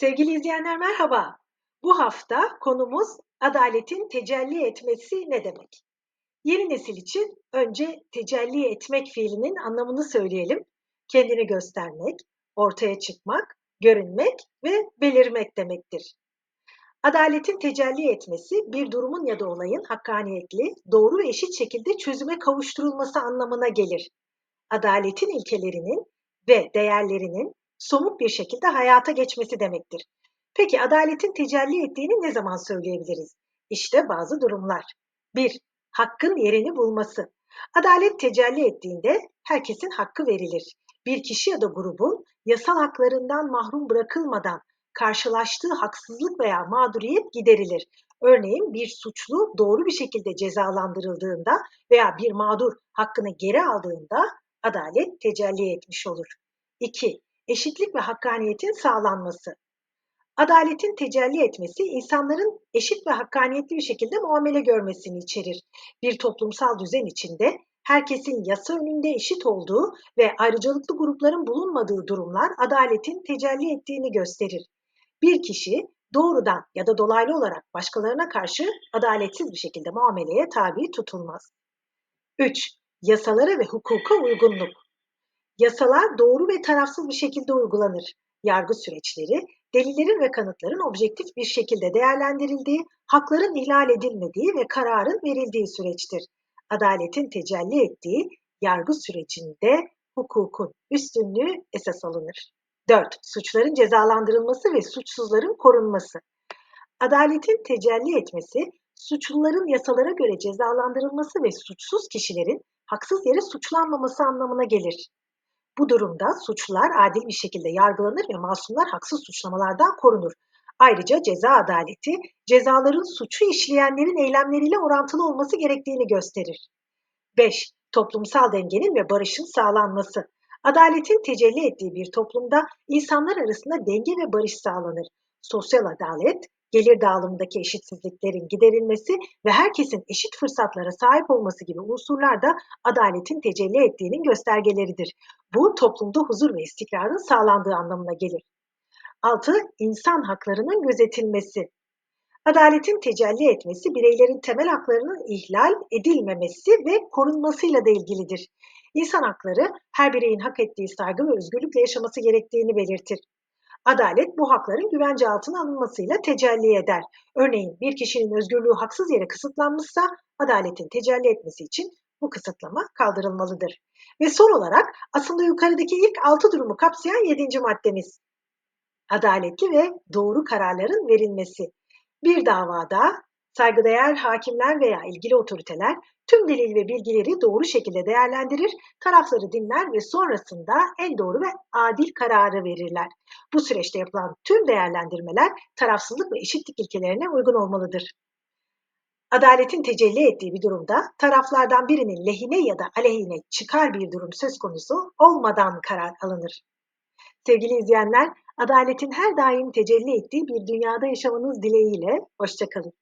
Sevgili izleyenler merhaba. Bu hafta konumuz adaletin tecelli etmesi ne demek? Yeni nesil için önce tecelli etmek fiilinin anlamını söyleyelim. Kendini göstermek, ortaya çıkmak, görünmek ve belirmek demektir. Adaletin tecelli etmesi bir durumun ya da olayın hakkaniyetli, doğru ve eşit şekilde çözüme kavuşturulması anlamına gelir. Adaletin ilkelerinin ve değerlerinin somut bir şekilde hayata geçmesi demektir. Peki adaletin tecelli ettiğini ne zaman söyleyebiliriz? İşte bazı durumlar. 1. Hakkın yerini bulması. Adalet tecelli ettiğinde herkesin hakkı verilir. Bir kişi ya da grubun yasal haklarından mahrum bırakılmadan karşılaştığı haksızlık veya mağduriyet giderilir. Örneğin bir suçlu doğru bir şekilde cezalandırıldığında veya bir mağdur hakkını geri aldığında adalet tecelli etmiş olur. 2. Eşitlik ve hakkaniyetin sağlanması. Adaletin tecelli etmesi insanların eşit ve hakkaniyetli bir şekilde muamele görmesini içerir. Bir toplumsal düzen içinde herkesin yasa önünde eşit olduğu ve ayrıcalıklı grupların bulunmadığı durumlar adaletin tecelli ettiğini gösterir. Bir kişi doğrudan ya da dolaylı olarak başkalarına karşı adaletsiz bir şekilde muameleye tabi tutulmaz. 3. Yasalara ve hukuka uygunluk. Yasalar doğru ve tarafsız bir şekilde uygulanır. Yargı süreçleri, delillerin ve kanıtların objektif bir şekilde değerlendirildiği, hakların ihlal edilmediği ve kararın verildiği süreçtir. Adaletin tecelli ettiği yargı sürecinde hukukun üstünlüğü esas alınır. 4. Suçların cezalandırılması ve suçsuzların korunması. Adaletin tecelli etmesi, suçluların yasalara göre cezalandırılması ve suçsuz kişilerin haksız yere suçlanmaması anlamına gelir. Bu durumda suçlular adil bir şekilde yargılanır ve masumlar haksız suçlamalardan korunur. Ayrıca ceza adaleti, cezaların suçu işleyenlerin eylemleriyle orantılı olması gerektiğini gösterir. 5. Toplumsal dengenin ve barışın sağlanması. Adaletin tecelli ettiği bir toplumda insanlar arasında denge ve barış sağlanır. Sosyal adalet, gelir dağılımındaki eşitsizliklerin giderilmesi ve herkesin eşit fırsatlara sahip olması gibi unsurlar da adaletin tecelli ettiğinin göstergeleridir. Bu toplumda huzur ve istikrarın sağlandığı anlamına gelir. 6. İnsan haklarının gözetilmesi. Adaletin tecelli etmesi bireylerin temel haklarının ihlal edilmemesi ve korunmasıyla da ilgilidir. İnsan hakları her bireyin hak ettiği saygı ve özgürlükle yaşaması gerektiğini belirtir. Adalet bu hakların güvence altına alınmasıyla tecelli eder. Örneğin bir kişinin özgürlüğü haksız yere kısıtlanmışsa adaletin tecelli etmesi için bu kısıtlama kaldırılmalıdır. Ve son olarak aslında yukarıdaki ilk altı durumu kapsayan yedinci maddemiz. Adaletli ve doğru kararların verilmesi. Bir davada saygıdeğer hakimler veya ilgili otoriteler tüm delil ve bilgileri doğru şekilde değerlendirir, tarafları dinler ve sonrasında en doğru ve adil kararı verirler. Bu süreçte yapılan tüm değerlendirmeler tarafsızlık ve eşitlik ilkelerine uygun olmalıdır. Adaletin tecelli ettiği bir durumda taraflardan birinin lehine ya da aleyhine çıkar bir durum söz konusu olmadan karar alınır. Sevgili izleyenler, adaletin her daim tecelli ettiği bir dünyada yaşamanız dileğiyle, hoşçakalın.